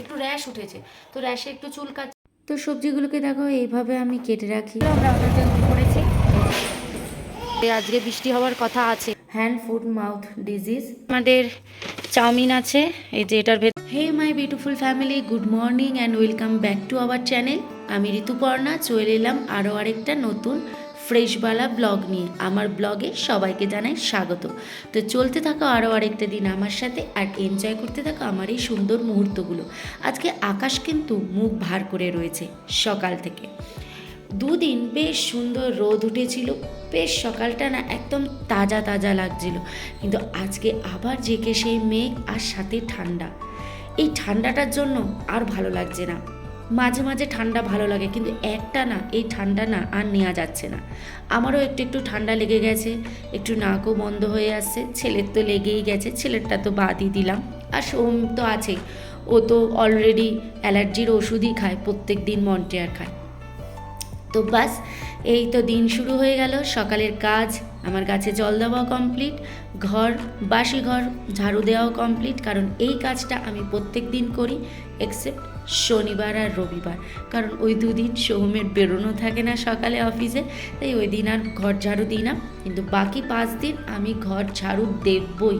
একটু র্যাশ উঠেছে। তো র্যাশে একটু চুল কাজ তো সবজিগুলোকে দেখো এইভাবে আমি কেটে রাখি। আমরা করেছি? আজকে বৃষ্টি হওয়ার কথা আছে। হ্যান্ড ফুড মাউথ ডিজিজ আমাদের চাউমিন আছে এই যে এটার ভেতর hey my beautiful family good morning and welcome back to our channel আমি ঋতুপর্ণা চলে এলাম আরও আরেকটা নতুন ফ্রেশবালা ব্লগ নিয়ে আমার ব্লগে সবাইকে জানাই স্বাগত। তো চলতে থাকো আরও আরেকটা দিন আমার সাথে আর এনজয় করতে থাকো আমার এই সুন্দর মুহূর্তগুলো। আজকে আকাশ কিন্তু মুখ ভার করে রয়েছে সকাল থেকে। দুদিন বেশ সুন্দর রোদ উঠেছিল, বেশ সকালটা না একদম তাজা তাজা লাগছিল। কিন্তু আজকে আবার জেকে সেই মেঘ আর সাথে ঠান্ডা। এই ঠান্ডাটার জন্য আর ভালো লাগছে না। মাঝে মাঝে ঠান্ডা ভালো লাগে, কিন্তু একটা না, এই ঠান্ডা না আর নেওয়া যাচ্ছে না। আমারও একটু একটু ঠান্ডা লেগে গেছে, একটু নাকও বন্ধ হয়ে আসছে, ছেলের তো লেগেই গেছে, ছেলেরটা তো বাদই দিলাম। আর সোম তো আছেই ও তো অলরেডি অ্যালার্জির ওষুধই খায়, প্রত্যেক দিন মন্টেয়ার খায়। তো বাস এই তো দিন শুরু হয়ে গেল, সকালের কাজ আমার গাছে জল দেওয়াও কমপ্লিট ঘর, বাসি ঘর, ঝাড়ু দেওয়াও কমপ্লিট কারণ এই কাজটা আমি প্রত্যেক দিন করি এক্সেপ্ট শনিবার আর রবিবার। কারণ ওই দুদিন সোহমের বেরোনো থাকে না সকালে অফিসে তাই ওই দিন আর ঘর ঝাড়ু দিই না। কিন্তু বাকি পাঁচ দিন আমি ঘর ঝাড়ু দেবই।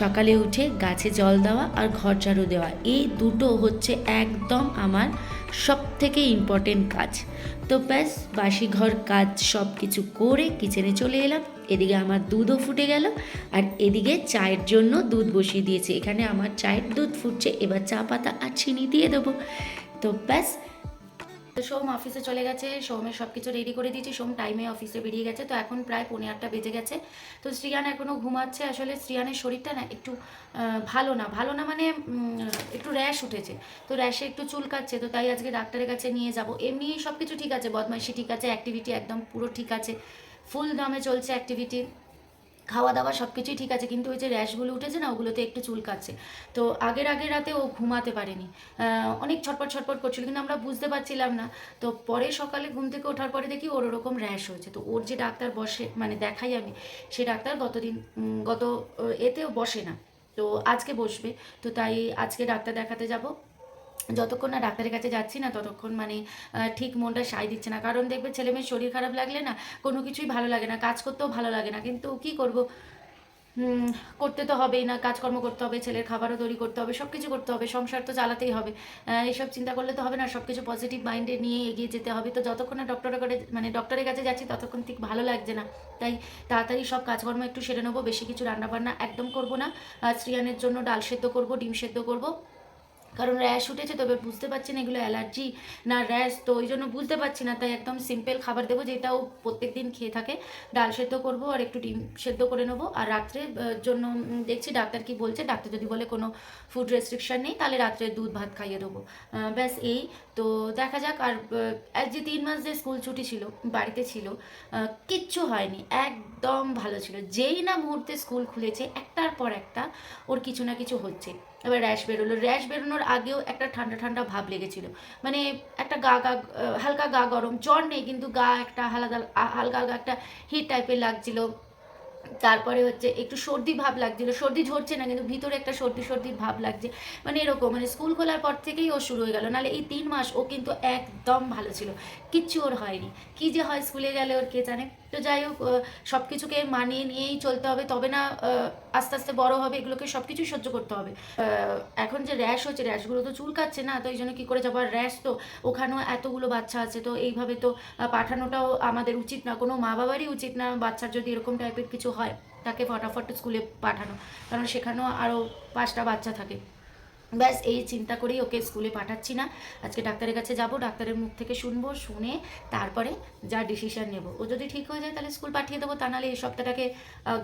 সকালে উঠে গাছে জল দেওয়া আর ঘর ঝাড়ু দেওয়া, এই দুটো হচ্ছে একদম আমার সব থেকে ইম্পর্টেন্ট কাজ। তো ব্যাস, বাসি ঘর কাজ সব কিছু করে কিচেনে চলে এলাম। এদিকে আমার দুধও ফুটে গেল আর এদিকে চায়ের জন্য দুধ বসিয়ে দিয়েছে। এখানে আমার চায়ের দুধ ফুটছে, এবার চা পাতা আর চিনি দিয়ে দেবো। তো ব্যাস। তো সোম অফিসে চলে গেছে, সোমের সব কিছু রেডি করে দিয়েছি। সোম টাইমে অফিসে বেরিয়ে গেছে, তো এখন প্রায় পৌনে আটটা বেজে গেছে। তো শ্রিয়ান এখনও ঘুমাচ্ছে। আসলে শ্রিয়ানের শরীরটা না একটু ভালো না। ভালো না মানে একটু র্যাশ উঠেছে। তো র্যাশে একটু চুল কাচ্ছে তো তাই আজকে ডাক্তারের কাছে নিয়ে যাব। এমনি সব কিছু ঠিক আছে, বদমাইশি ঠিক আছে অ্যাক্টিভিটি একদম পুরো ঠিক আছে। ফুল দমে চলছে অ্যাক্টিভিটি খাওয়া দাওয়া সব কিছুই ঠিক আছে, কিন্তু ওই যে র্যাশগুলো উঠেছে না, ওগুলোতে একটু চুল কাচ্ছে তো আগের আগের রাতে ও ঘুমাতে পারেনি। অনেক ছটপট ছটপট করছিল, কিন্তু আমরা বুঝতে পারছিলাম না। তো পরে সকালে ঘুম থেকে ওঠার পরে দেখি ওর ওরকম র্যাশ হয়েছে। তো ওর যে ডাক্তার বসে মানে দেখাই আমি, সে ডাক্তার গতদিন গত, এতেও বসে না। তো আজকে বসবে। তো তাই আজকে ডাক্তার দেখাতে যাব। যতক্ষণ না ডাক্তারের কাছে যাচ্ছি না, ততক্ষণ মানে ঠিক মনটা সায় দিচ্ছে না। কারণ দেখবে ছেলে মেয়ের শরীর খারাপ লাগলে না, কোনো কিছুই ভালো লাগে না, কাজ করতেও ভালো লাগে না। কিন্তু কি করব? করতে তো হবেই না, কাজকর্ম করতে হবে, ছেলের খাবারও তৈরি করতে হবে সব কিছু করতে হবে, সংসার তো চালাতেই হবে। এইসব চিন্তা করলে তো হবে না সব কিছু পজিটিভ মাইন্ডে নিয়ে এগিয়ে যেতে হবে। তো যতক্ষণ না ডক্টরের কাছে মানে ডক্টরের কাছে যাচ্ছি, ততক্ষণ ঠিক ভালো লাগছে না। তাই তাড়াতাড়ি সব কাজকর্ম একটু সেরে নেব, বেশি কিছু রান্নাবান্না একদম করব না। শ্রিয়ানের জন্য ডাল সেদ্ধ করব, ডিম সেদ্ধ করব। কারণ র্যাশ উঠেছে তবে বুঝতে পারছি না এগুলো অ্যালার্জি না র্যাশ তো ওই জন্য বুঝতে পারছি না। তাই একদম সিম্পল খাবার দেবো যেটাও প্রত্যেক দিন খেয়ে থাকে। ডাল সেদ্ধ করব আর একটু ডিম সেদ্ধ করে নেব। আর রাত্রে আহ, জন্য দেখছি ডাক্তার কি বলছে ডাক্তার যদি বলে কোনো ফুড রেস্ট্রিকশন নেই তাহলে রাত্রে দুধ ভাত খাইয়ে দেবো। ব্যাস এই। তো দেখা যাক আর যে তিন মাস যে স্কুল ছুটি ছিল বাড়িতে ছিল কিচ্ছু হয়নি। একদম ভালো ছিল। যেই না মুহূর্তে স্কুল খুলেছে একটার পর একটা ওর কিছু না কিছু হচ্ছে। এবার র্যাশ বেরোলো। র্যাশ বেরোনোর আগেও একটা ঠান্ডা ঠান্ডা ভাব লেগেছিল। মানে একটা গা গা, হালকা গা গরম। জ্বর নেই, কিন্তু গা একটা হালকা হালকা হালকা একটা হিট টাইপের লাগছিল। তারপরে হচ্ছে একটু সর্দি ভাব লাগছিল। সর্দি ঝরছে না, কিন্তু ভিতরে একটা সর্দি সর্দির ভাব লাগছে। মানে এরকম মানে স্কুল খোলার পর থেকেই ও শুরু হয়ে গেল। নাহলে এই তিন মাস ও কিন্তু একদম ভালো ছিল। কিচ্ছু ওর হয়নি। কি যে হয় স্কুলে গেলে ওর কে জানে? তো যাই হোক সব কিছুকে মানিয়ে নিয়েই চলতে হবে। তবে না আস্তে আস্তে বড় হবে, এগুলোকে সব কিছুই সহ্য করতে হবে। এখন যে র্যাশ হচ্ছে র্যাশগুলো তো চুলকাচ্ছে না, তো এই জন্য কী করে যাব? আর র্যাশ তো ওখানেও এতগুলো বাচ্চা আছে, তো এইভাবে তো পাঠানোটাও আমাদের উচিত না। কোনো মা বাবারই উচিত না বাচ্চার যদি এরকম টাইপের কিছু হয়, তাকে ফটাফট স্কুলে পাঠানো। কারণ সেখানেও আরও পাঁচটা বাচ্চা থাকে। ব্যাস, এই চিন্তা করেই ওকে স্কুলে পাঠাচ্ছি না। আজকে ডাক্তারের কাছে যাব, ডাক্তারের মুখ থেকে শুনব, শুনে তারপরে যা ডিসিশান নেব। ও যদি ঠিক হয়ে যায় তাহলে স্কুল পাঠিয়ে দেবো, তা নাহলে এই সপ্তাহটাকে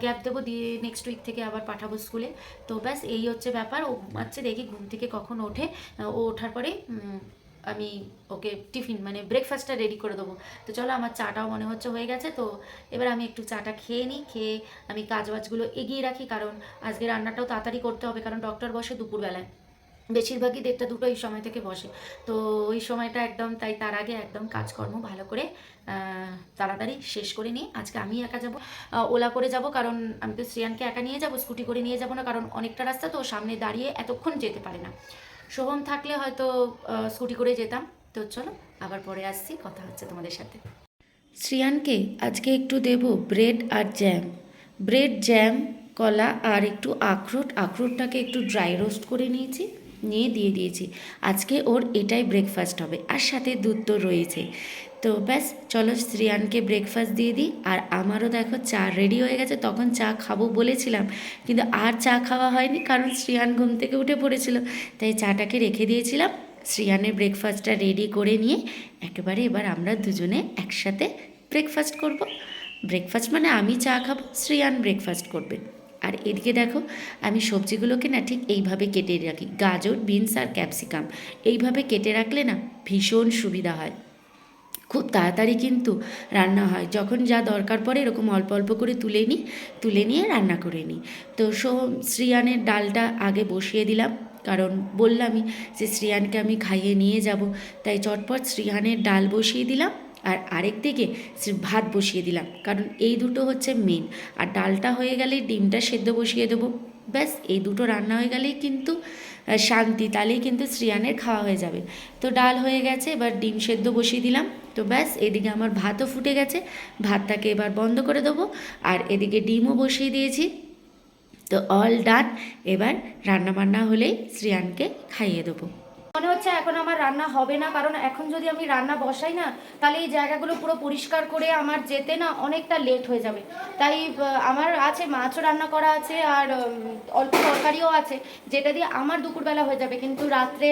গ্যাপ দেবো, দিয়ে নেক্সট উইক থেকে আবার পাঠাবো স্কুলে। তো ব্যাস, এই হচ্ছে ব্যাপার। ও ঘুমাচ্ছে দেখি, ঘুম থেকে কখন ওঠে। ও ওঠার পরে আমি ওকে টিফিন মানে ব্রেকফাস্টটা রেডি করে দেবো। তো চলো, আমার চাটাও মনে হচ্ছে হয়ে গেছে। তো এবার আমি একটু চাটা খেয়ে নিই, খেয়ে আমি কাজবাজগুলো এগিয়ে রাখি। কারণ আজকে রান্নাটাও তাড়াতাড়ি করতে হবে, কারণ ডক্টর বসে দুপুরবেলায়। বেশিরভাগই দেড়টা দুটো এই সময় থেকে বসে। তো ওই সময়টা একদম, তাই তার আগে একদম কাজকর্ম ভালো করে তাড়াতাড়ি শেষ করে নিই আজকে আমি একা যাব। ওলা করে যাব কারণ আমি তো শ্রেয়ানকে একা নিয়ে যাব, স্কুটি করে নিয়ে যাব না, কারণ অনেকটা রাস্তা তো সামনে দাঁড়িয়ে এতক্ষণ যেতে পারে না। শোভম থাকলে হয়তো স্কুটি করে যেতাম। তো চলো, আবার পরে আসছি, কথা হচ্ছে তোমাদের সাথে। শ্রিয়ানকে আজকে একটু দেব ব্রেড আর জ্যাম। ব্রেড, জ্যাম, কলা আর একটু আখরোট। আখরোটটাকে একটু ড্রাই রোস্ট করে নিয়েছি। নিয়ে দিয়ে দিয়েছি। আজকে ওর এটাই ব্রেকফাস্ট হবে। আর সাথে দুধ তো রয়েছে। তো ব্যাস, চলো শ্রিয়ানকে ব্রেকফাস্ট দিয়ে দিই। আর আমারও দেখো চা রেডি হয়ে গেছে। তখন চা খাব বলেছিলাম। কিন্তু আর চা খাওয়া হয়নি কারণ শ্রিয়ান ঘুম থেকে উঠে পড়েছিল। তাই চাটাকে রেখে দিয়েছিলাম। শ্রিয়ানের ব্রেকফাস্টটা রেডি করে নিয়ে একেবারে এবার আমরা দুজনে একসাথে ব্রেকফাস্ট করব। ব্রেকফাস্ট মানে আমি চা খাব, শ্রিয়ান ব্রেকফাস্ট করবে। আর এদিকে দেখো, আমি সবজিগুলোকে না ঠিক এইভাবে কেটে রাখি। গাজর, বিনস আর ক্যাপসিকাম। এইভাবে কেটে রাখলে না ভীষণ সুবিধা হয়। খুব তাড়াতাড়ি কিন্তু রান্না হয়। যখন যা দরকার পড়ে এরকম অল্প অল্প করে তুলে নিই, তুলে নিয়ে রান্না করে নিই। তো সো, শ্রিয়ানের ডালটা আগে বসিয়ে দিলাম। কারণ বললামই যে শ্রিয়ানকে আমি খাইয়ে নিয়ে যাব। তাই চটপট শ্রিয়ানের ডাল বসিয়ে দিলাম। আর আরেক দিকে ভাত বসিয়ে দিলাম, কারণ এই দুটো হচ্ছে মেন আর ডালটা হয়ে গেলে ডিমটা সেদ্ধ বসিয়ে দেবো। ব্যাস, এই দুটো রান্না হয়ে গেলেই কিন্তু শান্তি, তাহলেই কিন্তু শ্রিয়ানের খাওয়া হয়ে যাবে। তো ডাল হয়ে গেছে, এবার ডিম সেদ্ধ বসিয়ে দিলাম। তো ব্যাস, এদিকে আমার ভাতও ফুটে গেছে। ভাতটাকে এবার বন্ধ করে দেবো। আর এদিকে ডিমও বসিয়ে দিয়েছি। তো অল ডান এবার রান্নাবান্না হলেই শ্রিয়ানকে খাইয়ে দেবো। মনে হচ্ছে এখন আমার রান্না হবে না, কারণ এখন যদি আমি রান্না বসাই না, তাহলে এই জায়গাগুলো পুরো পরিষ্কার করে আমার যেতে না অনেকটা লেট হয়ে যাবে। তাই আমার আছে, মাছও রান্না করা আছে আর অল্প তরকারিও আছে, যেটা দিয়ে আমার দুপুরবেলা হয়ে যাবে, কিন্তু রাত্রে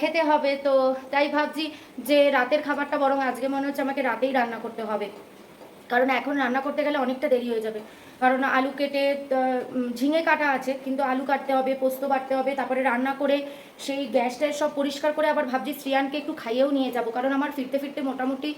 খেতে হবে। তো তাই ভাবছি যে রাতের খাবারটা বরং আজকে মনে হচ্ছে আমাকে রাতেই রান্না করতে হবে। কারণ এখন রান্না করতে গেলে অনেকটা দেরি হয়ে যাবে। কারণ আলু কেটে ঝিঙে কাটা আছে, কিন্তু আলু কাটতে হবে, পোস্ত বাটতে হবে, তারপরে রান্না করে সেই গ্যাসটা সব পরিষ্কার করে আবার ভাবছি শ্রিয়ানকে একটু খাইয়েও নিয়ে যাব, কারণ আমার ফিরতে ফিরতে মোটামুটি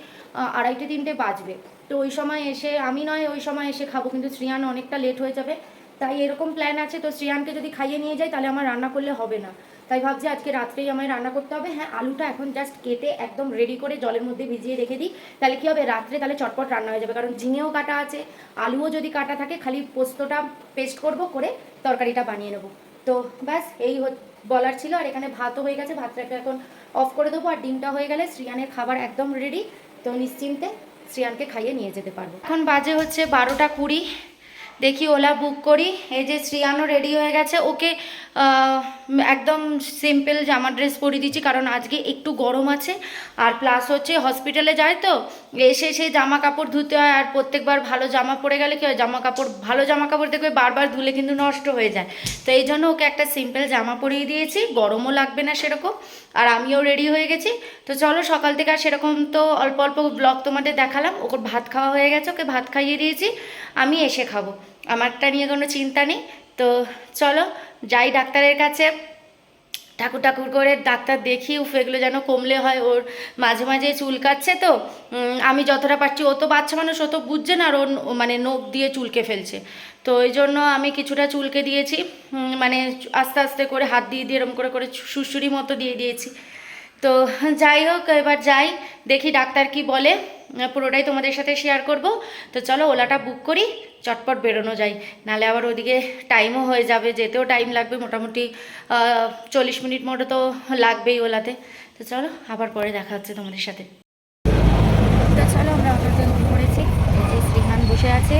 আড়াইটে, তিনটে বাজবে। তো ওই সময় এসে, আমি নয়, ওই সময় এসে খাব, কিন্তু শ্রিয়ান অনেকটা লেট হয়ে যাবে। তাই এরকম প্ল্যান আছে, তো শ্রিয়ানকে যদি খাইয়ে নিয়ে যাই তাহলে আমার রান্না করলে হবে না। তাই ভাবছি আজকে রাত্রেই আমায় রান্না করতে হবে। হ্যাঁ আলুটা এখন জাস্ট কেটে একদম রেডি করে জলের মধ্যে ভিজিয়ে রেখে দিই। তাহলে কী হবে? রাত্রে তাহলে চটপট রান্না হয়ে যাবে। কারণ ঝিঙেও কাটা আছে। আলুও যদি কাটা থাকে, খালি পোস্তটা পেস্ট করব করে তরকারিটা বানিয়ে নেব। তো ব্যাস, এই বলার ছিল। আর এখানে ভাতও হয়ে গেছে। ভাতটাকে এখন অফ করে দেবো। আর ডিমটা হয়ে গেলে শ্রিয়ানের খাবার একদম রেডি তো নিশ্চিন্তে শ্রিয়ানকে খাইয়ে নিয়ে যেতে পারব। এখন বাজে হচ্ছে বারোটা কুড়ি। দেখি ওলা বুক করি। এই যে শ্রিয়ানও রেডি হয়ে গেছে। ওকে একদম সিম্পল জামা ড্রেস পরিয়ে দিচ্ছি, কারণ আজকে একটু গরম আছে। আর প্লাস হচ্ছে হসপিটালে যায় তো, এসে সেই জামা কাপড় ধুতে হয়। আর প্রত্যেকবার ভালো জামা পরে গেলে কি হয়, জামা কাপড়, ভালো জামা কাপড় দেখবে বারবার ধুলে কিন্তু নষ্ট হয়ে যায়। তো এই জন্য ওকে একটা সিম্পল জামা পরিয়ে দিয়েছি। গরমও লাগবে না সেরকম। আর আমিও রেডি হয়ে গেছি। তো চলো, সকাল থেকে আর সেরকম তো অল্প অল্প ব্লগ তোমাদের দেখালাম। ওকে ভাত খাওয়া হয়ে গেছে, ওকে ভাত খাইয়ে দিয়েছি। আমি এসে খাব। আমারটা নিয়ে কোনো চিন্তা নেই। তো চলো, যাই ডাক্তারের কাছে। ঠাকুর ঠাকুর করে ডাক্তার দেখি, উফ, এগুলো যেন কমলে হয়। ওর মাঝে মাঝে চুলকাচ্ছে তো। আমি যতটা পারছি, ও তো বাচ্চা মানুষ, ও তো বুঝছে না আর ওর মানে নখ দিয়ে চুলকে ফেলছে। তো ওই জন্য আমি কিছুটা চুলকে দিয়েছি। মানে আস্তে আস্তে করে হাত দিয়ে দিয়ে এরম করে করে সুসুরি মতো দিয়ে দিয়েছি। তো যাই হোক, এবার যাই, দেখি ডাক্তার কি বলে। পুরোটাই তোমাদের সাথে শেয়ার করব। তো চলো ওলাটা বুক করি, চটপট বেরোনো যাই নালে আবার ওদিকে টাইমও হয়ে যাবে, যেতেও টাইম লাগবে, মোটামুটি চল্লিশ মিনিট মতো তো লাগবেই ওলাতে। তো চলো, আবার পরে দেখা হচ্ছে তোমাদের সাথে তো চলো আমরা অটোতে উঠে পড়েছি এই যে শ্রীহান বসে আছে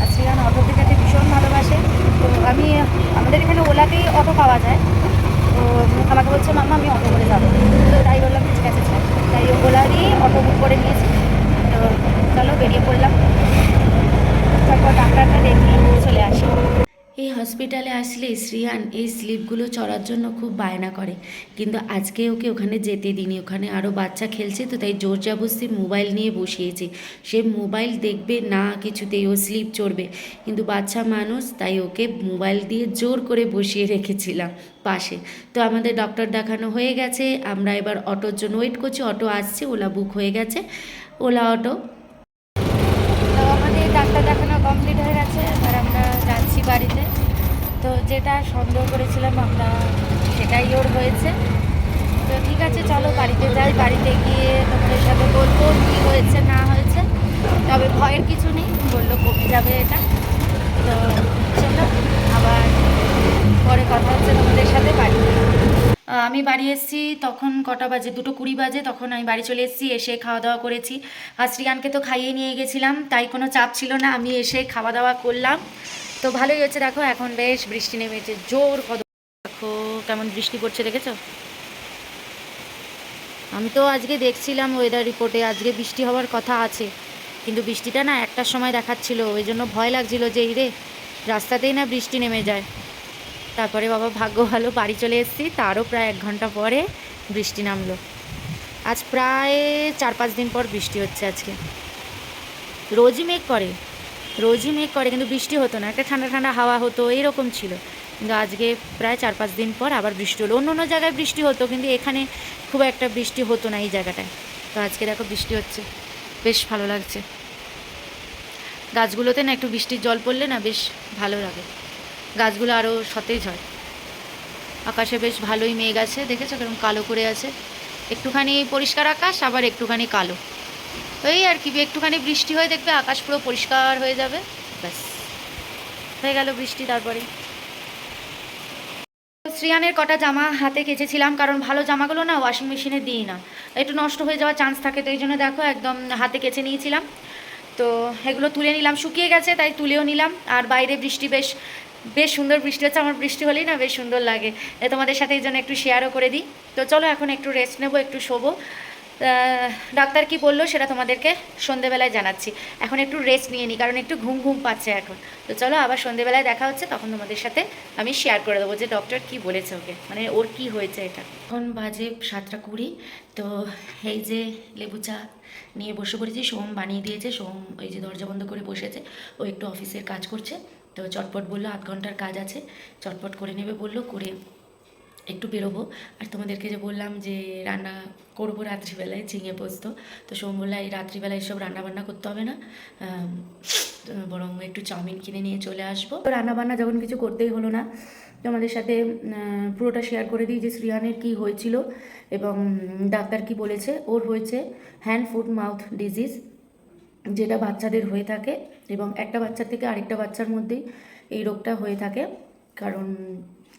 আর শ্রীহান অটোতে যেতে ভীষণ ভালোবাসে তো আমি আমাদের এখানে ওলাতেই অটো পাওয়া যায় তো আমাকে বলছে মামা আমি অটো করে যাব তো তাই বললাম ঠিক আছে চল তাই ওলারই অটো বুক করে নিয়েছি তো চলো বেরিয়ে পড়লাম তারপর ডাক্তারটা দেখি চলে আসি এই হসপিটালে আসলে শ্রিয়ান এই স্লিপগুলো চড়ার জন্য খুব বায়না করে। কিন্তু আজকে ওকে ওখানে যেতে দিইনি। ওখানে আরও বাচ্চা খেলছে, তো তাই জোর জবরদস্তি মোবাইল নিয়ে বসিয়েছে। সে মোবাইল দেখবে না কিছুতেই, ও স্লিপ চড়বে। কিন্তু বাচ্চা মানুষ, তাই ওকে মোবাইল দিয়ে জোর করে বসিয়ে রেখেছিলাম পাশে। তো আমাদের ডক্টর দেখানো হয়ে গেছে। আমরা এবার অটোর জন্য ওয়েট করছি। অটো আসছে, ওলা বুক হয়ে গেছে। ওলা অটো তো আমাদের ডাক্তার দেখানো কমপ্লিট হয়ে গেছে এবার আমরা যাচ্ছি বাড়িতে তো যেটা সন্দেহ করেছিলাম আমরা, সেটাই ওর হয়েছে। তো ঠিক আছে, চলো বাড়িতে যাই, বাড়িতে গিয়ে তোমাদের সাথে বলব কী হয়েছে, না হয়েছে। তবে ভয়ের কিছু নেই, বলল কমে যাবে এটা। তো চলো, আবার পরে কথা হচ্ছে তোমাদের সাথে বাড়িতে আমি বাড়ি এসেছি, তখন কটা বাজে, দুটো কুড়ি বাজে, তখন আমি বাড়ি চলে এসেছি, এসে খাওয়া দাওয়া করেছি। আর শ্রীয়ানকে তো খাইয়ে নিয়ে গেছিলাম, তাই কোনো চাপ ছিল না, আমি এসে খাওয়া দাওয়া করলাম। তো ভালোই হচ্ছে দেখো এখন বেশ বৃষ্টি নেমেছে, জোর কত দেখো কেমন বৃষ্টি পড়ছে, দেখেছ? আমি তো আজকে দেখছিলাম ওয়েদার রিপোর্টে আজকে বৃষ্টি হওয়ার কথা আছে, কিন্তু বৃষ্টিটা না একটার সময় দেখাচ্ছিল, ওই জন্য ভয় লাগছিল যে রে, রাস্তাতেই না বৃষ্টি নেমে যায়। তারপরে বাবা ভাগ্য ভালো, বাড়ি চলে এসেছি, তারও প্রায় এক ঘণ্টা পরে বৃষ্টি নামলো। আজ প্রায় চার পাঁচ দিন পর বৃষ্টি হচ্ছে আজকে। রোজই মেঘ করে রোজই মেঘ করে, কিন্তু বৃষ্টি হতো না। একটা ঠান্ডা ঠান্ডা হাওয়া হতো, এরকম ছিল। কিন্তু আজকে প্রায় চার পাঁচ দিন পর আবার বৃষ্টি হলো। অন্য অন্য জায়গায় বৃষ্টি হতো, কিন্তু এখানে খুব একটা বৃষ্টি হতো না এই জায়গাটায়। তো আজকে দেখো বৃষ্টি হচ্ছে। বেশ ভালো লাগছে। গাছগুলোতে না একটু বৃষ্টির জল পড়লে না বেশ ভালো লাগে। গাছগুলো আরও সতেজ হয়। আকাশে বেশ ভালোই মেঘ আছে, দেখেছ? কেরকম কালো করে আছে। একটুখানি পরিষ্কার আকাশ, আবার একটুখানি কালো। এই আর কি, একটুখানি বৃষ্টি হয়ে দেখবে, আকাশ পুরো পরিষ্কার হয়ে যাবে। ব্যাস, হয়ে গেল বৃষ্টি তারপরে। শ্রিয়ানের কটা জামা হাতে কেচেছিলাম, কারণ ভালো জামাগুলো না ওয়াশিং মেশিনে দিই না। একটু নষ্ট হয়ে যাওয়ার চান্স থাকে, তো এই জন্য দেখো একদম হাতে কেচে নিয়েছিলাম। তো এগুলো তুলে নিলাম, শুকিয়ে গেছে, তাই তুলেও নিলাম। আর বাইরে বৃষ্টি বেশ বেশ সুন্দর বৃষ্টি হচ্ছে, আমার বৃষ্টি হলেই না বেশ সুন্দর লাগে। তোমাদের সাথে এই জন্য একটু শেয়ারও করে দিই। তো চলো এখন একটু রেস্ট নেব, একটু শোবো। ডাক্তার কি বলল সেটা তোমাদেরকে সন্ধেবেলায় জানাচ্ছি। এখন একটু রেস্ট নিয়ে নিই কারণ একটু ঘুম ঘুম পাচ্ছে এখন। তো চলো আবার সন্ধেবেলায় দেখা হচ্ছে, তখন তোমাদের সাথে আমি শেয়ার করে দেবো যে ডক্টর কি বলেছে ওকে মানে ওর কি হয়েছে এটা। এখন বাজে সাতটা কুড়ি, তো এই যে লেবু চা নিয়ে বসে পড়েছি, সোম বানিয়ে দিয়েছে, সোম ওই যে দরজা বন্ধ করে বসেছে, ও একটু অফিসের কাজ করছে, তো চটপট বলল আধ ঘণ্টার কাজ আছে, চটপট করে নেবে বলল, করে একটু বেরোবো। আর তোমাদেরকে যে বললাম যে রান্না করব রাত্রিবেলায় ঝিঙে পোস্ত, তো সোম বলল এই রাত্রিবেলায় এসব রান্নাবান্না করতে হবে না। বরং একটু চাউমিন কিনে নিয়ে চলে আসব। তো রান্নাবান্না যখন কিছু করতেই হলো না, তোমাদের সাথে পুরোটা শেয়ার করে দিই যে শ্রিয়ানের কী হয়েছিল এবং ডাক্তার কি বলেছে। ওর হয়েছে হ্যান্ড ফুড মাউথ ডিজিজ যেটা বাচ্চাদের হয়ে থাকে এবং একটা বাচ্চা থেকে আরেকটা বাচ্চার মধ্যেই এই রোগটা হয়ে থাকে। কারণ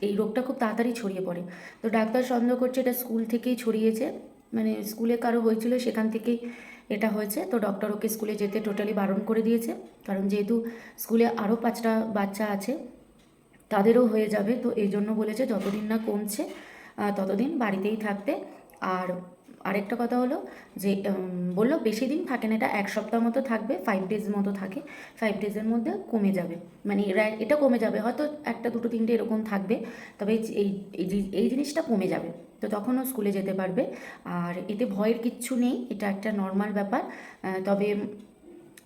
এই রোগটা খুব তাড়াতাড়ি ছড়িয়ে পড়ে। তো ডাক্তার সন্দেহ করছে এটা স্কুল থেকেই ছড়িয়েছে। মানে স্কুলে কারও হয়েছিল সেখান থেকেই এটা হয়েছে। তো ডক্টর ওকে স্কুলে যেতে টোটালি বারণ করে দিয়েছে। কারণ যেহেতু স্কুলে আরও পাঁচটা বাচ্চা আছে, তাদেরও হয়ে যাবে। তো এই জন্য বলেছে যতদিন না কমছে ততদিন বাড়িতেই থাকতে আর আরেকটা কথা হলো যে বলল বেশি দিন থাকে না, এটা এক সপ্তাহ মতো থাকবে ফাইভ ডেজ মতো থাকে ফাইভ ডেজের মধ্যে কমে যাবে। মানে এটা কমে যাবে, হয়তো একটা, দুটো, তিনটে এরকম থাকবে, তবে এই এই জিনিসটা কমে যাবে। তো তখনও স্কুলে যেতে পারবে। আর এতে ভয়ের কিচ্ছু নেই, এটা একটা নর্মাল ব্যাপার। তবে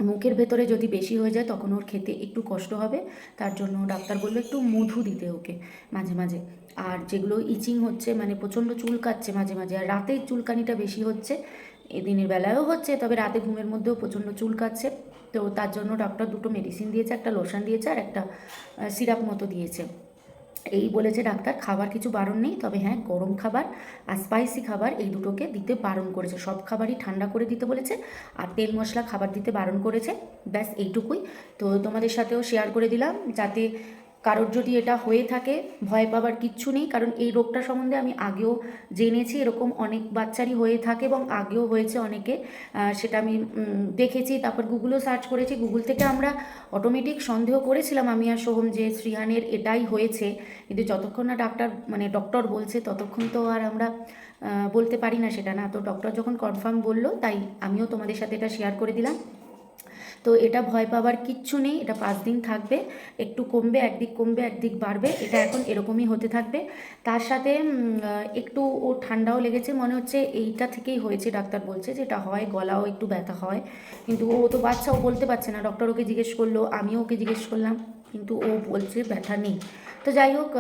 মুখের ভেতরে যদি বেশি হয়ে যায়, তখন ওর খেতে একটু কষ্ট হবে। তার জন্য ডাক্তার বলল একটু মধু দিতে ওকে, মাঝে মাঝে। আর যেগুলো ইচিং হচ্ছে মানে প্রচণ্ড চুলকাচ্ছে মাঝে মাঝে, আর রাতে চুলকানিটা বেশি হচ্ছে, এ দিনের বেলায়ও হচ্ছে, তবে রাতে ঘুমের মধ্যেও প্রচণ্ড চুলকাচ্ছে তো তার জন্য ডক্টর দুটো মেডিসিন দিয়েছে, একটা লোশন দিয়েছে আর একটা সিরাপ মতো দিয়েছে। এই বলেছে ডাক্তার, খাবার কিছু বারণ নেই, তবে হ্যাঁ গরম খাবার আর স্পাইসি খাবার এই দুটোকে দিতে বারণ করেছে। সব খাবারই ঠান্ডা করে দিতে বলেছে আর তেল মশলা খাবার দিতে বারণ করেছে। ব্যাস এইটুকুই। তো তোমাদের সাথেও শেয়ার করে দিলাম যাতে কারোর যদি এটা হয়ে থাকে, ভয় পাবার কিচ্ছু নেই। কারণ এই রোগটা সম্বন্ধে আমি আগেও জেনেছি, এরকম অনেক বাচ্চারই হয়ে থাকে এবং আগেও হয়েছে অনেকে। সেটা আমি দেখেছি, তারপর গুগলও সার্চ করেছি। গুগল থেকে আমরা অটোমেটিক সন্দেহ করেছিলাম আমি আর সোহম যে শ্রীহানের এটাই হয়েছে। কিন্তু যতক্ষণ না ডাক্তার মানে ডক্টর বলছে, ততক্ষণ তো আর আমরা বলতে পারি না সেটা না। তো ডক্টর যখন কনফার্ম বলল, তাই আমিও তোমাদের সাথে এটা শেয়ার করে দিলাম। তো এটা ভয় পাবার কিচ্ছু নেই, এটা পাঁচ দিন থাকবে, একটু কমবে, একদিক কমবে, একদিক বাড়বে, এটা এখন এরকমই হতে থাকবে। তার সাথে একটু ও ঠান্ডাও লেগেছে, মনে হচ্ছে এইটা থেকেই হয়েছে, ডাক্তার বলছে যে এটা হয়, গলাও একটু ব্যথা হয়, কিন্তু ও তো বাচ্চা, ও বলতে পারছে না ডক্টর ওকে জিজ্ঞেস করল, আমিও ওকে জিজ্ঞেস করলাম, কিন্তু ও বলছে ব্যথা নেই। তো যাই হোক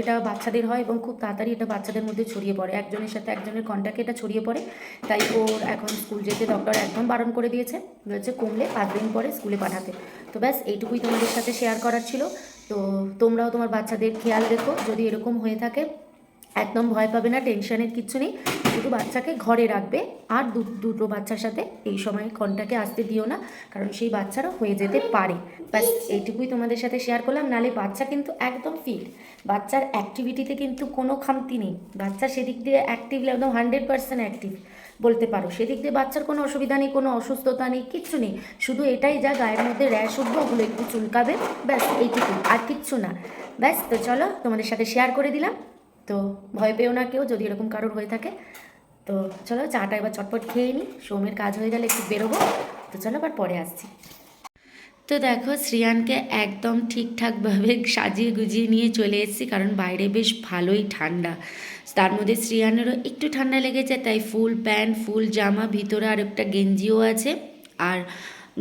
এটা বাচ্চাদের হয় এবং খুব তাড়াতাড়ি এটা বাচ্চাদের মধ্যে ছড়িয়ে পড়ে। একজনের সাথে একজনের কন্ট্যাক্টে এটা ছড়িয়ে পড়ে। তাই ওর এখন স্কুল যেতে ডক্টর একদম বারণ করে দিয়েছে। বলেছে, কমলে পাঁচ দিন পরে স্কুলে পাঠাতে। তো ব্যাস, এইটুকুই তোমাদের সাথে শেয়ার করার ছিল। তো তোমরাও তোমার বাচ্চাদের খেয়াল রেখো। যদি এরকম হয়ে থাকে একদম ভয় পাবে না টেনশনের কিচ্ছু নেই। শুধু বাচ্চাকে ঘরে রাখবে, আর দুটো বাচ্চার সাথে এই সময় কনটাকে আসতে দিও না, কারণ সেই বাচ্চারও হয়ে যেতে পারে। ব্যাস, এইটুকুই তোমাদের সাথে শেয়ার করলাম। নালে বাচ্চা কিন্তু একদম ফিট বাচ্চার অ্যাক্টিভিটিতে কিন্তু কোনো খামতি নেই। বাচ্চা সেদিক দিয়ে অ্যাক্টিভ একদম হান্ড্রেড পার্সেন্ট অ্যাক্টিভ বলতে পারো। সেদিক দিয়ে বাচ্চার কোনো অসুবিধা নেই, কোনো অসুস্থতা নেই, কিচ্ছু নেই। শুধু এটাই যা গায়ের মধ্যে র্যাশ উঠবে, ওগুলো একটু চুলকাবে। ব্যাস, এইটুকুই, আর কিচ্ছু না। ব্যাস, তো চলো তোমাদের সাথে শেয়ার করে দিলাম। তো ভয় পেও না কেউ, যদি এরকম কারোর হয়ে থাকে। তো চলো চাটা এবার চটপট খেয়ে নিই সোমের কাজ হয়ে গেলে একটু বেরোবো। তো চলো আবার পরে আসছি। তো দেখো শ্রিয়ানকে একদম ঠিকঠাকভাবে সাজিয়ে গুজিয়ে নিয়ে চলে এসেছি, কারণ বাইরে বেশ ভালোই ঠান্ডা। তার মধ্যে শ্রিয়ানেরও একটু ঠান্ডা লেগেছে, তাই ফুল প্যান্ট, ফুল জামা, ভিতরে আর একটা গেঞ্জিও আছে। আর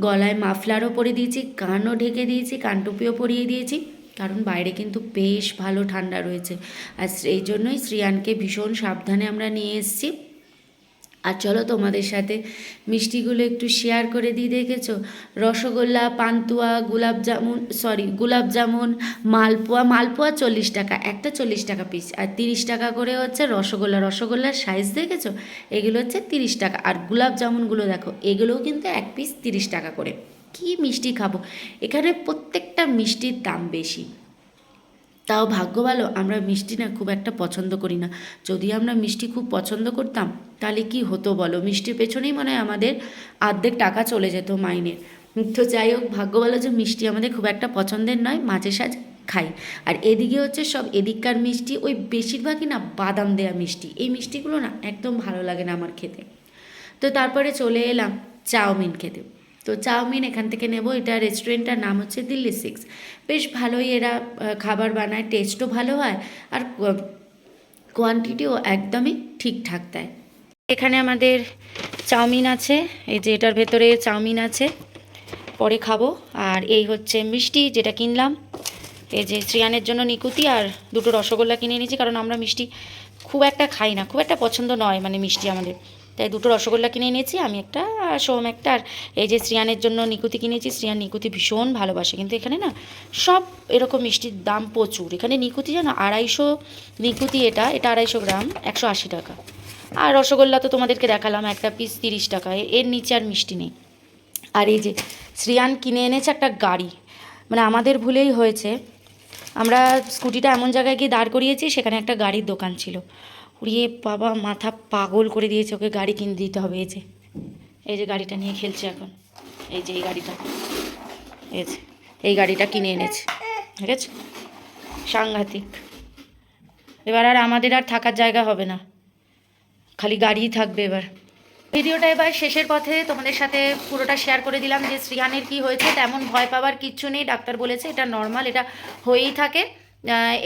গলায় মাফলারও পরে দিয়েছি, কানও ঢেকে দিয়েছি, কানটুপিও পরিয়ে দিয়েছি। কারণ বাইরে কিন্তু বেশ ভালো ঠান্ডা রয়েছে। আর এই জন্যই শ্রিয়ানকে ভীষণ সাবধানে আমরা নিয়ে এসেছি। আর চলো তোমাদের সাথে মিষ্টিগুলো একটু শেয়ার করে দিই, দেখেছ? রসগোল্লা, পান্তুয়া গোলাপ জামুন সরি গোলাপ জামুন মালপোয়া মালপোয়া চল্লিশ টাকা, একটা চল্লিশ টাকা পিস আর তিরিশ টাকা করে হচ্ছে রসগোল্লা। রসগোল্লার সাইজ দেখেছ? এগুলো হচ্ছে তিরিশ টাকা। আর গোলাপ জামুনগুলো দেখো, এগুলোও কিন্তু এক পিস তিরিশ টাকা করে। কি মিষ্টি খাব? এখানে প্রত্যেকটা মিষ্টির দাম বেশি। তাও ভাগ্য ভালো, আমরা মিষ্টি না খুব একটা পছন্দ করি না। যদি আমরা মিষ্টি খুব পছন্দ করতাম, তাহলে কি হতো বলো? মিষ্টির পেছনেই মানে আমাদের অর্ধেক টাকা চলে যেত মাইনের তো যাই হোক, ভাগ্য ভালো যে মিষ্টি আমাদের খুব একটা পছন্দের নয়, মাঝে সাজ খাই। আর এদিকে হচ্ছে সব এদিককার মিষ্টি, ওই বেশিরভাগই না বাদাম দেয়া মিষ্টি। এই মিষ্টিগুলো না একদম ভালো লাগে না আমার খেতে। তো তারপরে চলে এলাম চাউমিন খেতে। তো চাউমিন এখান থেকে নেব। এটা রেস্টুরেন্টটার নাম হচ্ছে দিল্লি সিক্স। বেশ ভালোই এরা খাবার বানায়, টেস্টও ভালো হয়, আর কোয়ান্টিটিও একদমই ঠিকঠাক দেয়। এখানে আমাদের চাউমিন আছে, এই যে এটার ভেতরে চাউমিন আছে, পরে খাব। আর এই হচ্ছে মিষ্টি যেটা কিনলাম, এই যে শ্রিয়ানের জন্য নিকুতি, আর দুটো রসগোল্লা কিনে নিয়েছি কারণ আমরা মিষ্টি খুব একটা খাই না, খুব একটা পছন্দ নয় মানে মিষ্টি আমাদের। তাই দুটো রসগোল্লা কিনে নিয়েছি আমি একটা, আর সোম একটা, আর এই যে শ্রিয়ানের জন্য নিকুতি কিনেছি, শ্রিয়ান নিকুতি ভীষণ ভালোবাসে, কিন্তু এখানে না সব এরকম মিষ্টির দাম প্রচুর, এখানে নিকুতি জানো আড়াইশো নিকুতি এটা এটা আড়াইশো গ্রাম, একশো আশি টাকা। আর রসগোল্লা তো তোমাদেরকে দেখালাম, একটা পিস তিরিশ টাকা এর নিচে আর মিষ্টি নেই। আর এই যে শ্রিয়ান কিনে এনেছে একটা গাড়ি মানে আমাদের ভুলেই হয়েছে। আমরা স্কুটিটা এমন জায়গায় গিয়ে দাঁড় করিয়েছি, সেখানে একটা গাড়ির দোকান ছিল। উড়িয়ে বাবা মাথা পাগল করে দিয়েছে, ওকে গাড়ি কিনে দিতে হবে, এই যে। এই যে গাড়িটা নিয়ে খেলছে এখন। এই যে এই গাড়িটা। এই যে, এই গাড়িটা কিনে এনেছে। ঠিক আছে সাংঘাতিক। এবার আর আমাদের আর থাকার জায়গা হবে না। খালি গাড়িই থাকবে এবার। ভিডিওটা এবার শেষের পথে তোমাদের সাথে পুরোটা শেয়ার করে দিলাম যে শ্রিয়ানের কি হয়েছে, তেমন ভয় পাওয়ার কিচ্ছু নেই। ডাক্তার বলেছে এটা নর্মাল এটা হয়েই থাকে।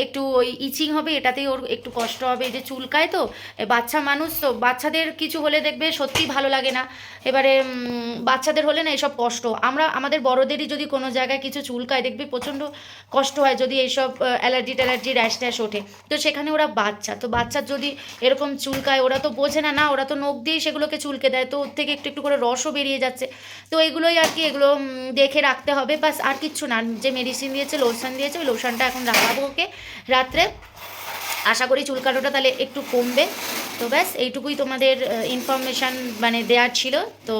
একটু ওই ইচিং হবে, এটাতেই ওর একটু কষ্ট হবে। এই যে চুলকায় তো বাচ্চা মানুষ তো, বাচ্চাদের কিছু হলে দেখবে সত্যিই ভালো লাগে না। এবারে বাচ্চাদের হলে না এসব কষ্ট। আমরা, আমাদের বড়দেরই যদি কোনো জায়গায় কিছু চুলকায়, দেখবে প্রচণ্ড কষ্ট হয় যদি এইসব অ্যালার্জি ট্যালার্জি, র্যাশ ট্যাশ ওঠে। তো সেখানে ওরা বাচ্চা, তো বাচ্চার যদি এরকম চুলকায়, ওরা তো বোঝে না না, ওরা তো নখ দিয়েই সেগুলোকে চুলকে দেয়, তো ওর থেকে একটু একটু করে রসও বেরিয়ে যাচ্ছে। তো এগুলোই আর কি, এগুলো দেখে রাখতে হবে বাস আর কিচ্ছু না। যে মেডিসিন দিয়েছে লোশন দিয়েছে, ওই লোশনটা এখন লাগাবো ওকে। রাত্রে আশা করি চুল চুলকানোটা তাহলে একটু কমবে। তো ব্যাস, এইটুকুই তোমাদের ইনফরমেশান মানে দেওয়ার ছিল। তো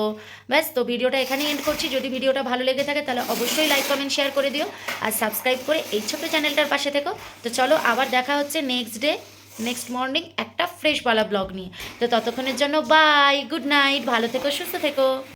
ব্যাস, তো ভিডিওটা এখানেই এন্ড করছি। যদি ভিডিওটা ভালো লেগে থাকে তাহলে অবশ্যই লাইক কমেন্ট শেয়ার করে দিও। আর সাবস্ক্রাইব করে এই ছোট্ট চ্যানেলটার পাশে থেকো। তো চলো, আবার দেখা হচ্ছে নেক্সট ডে নেক্সট মর্নিং একটা ফ্রেশওয়ালা ব্লগ নিয়ে। তো ততক্ষণের জন্য বাই গুড নাইট ভালো থেকো, সুস্থ থেকো।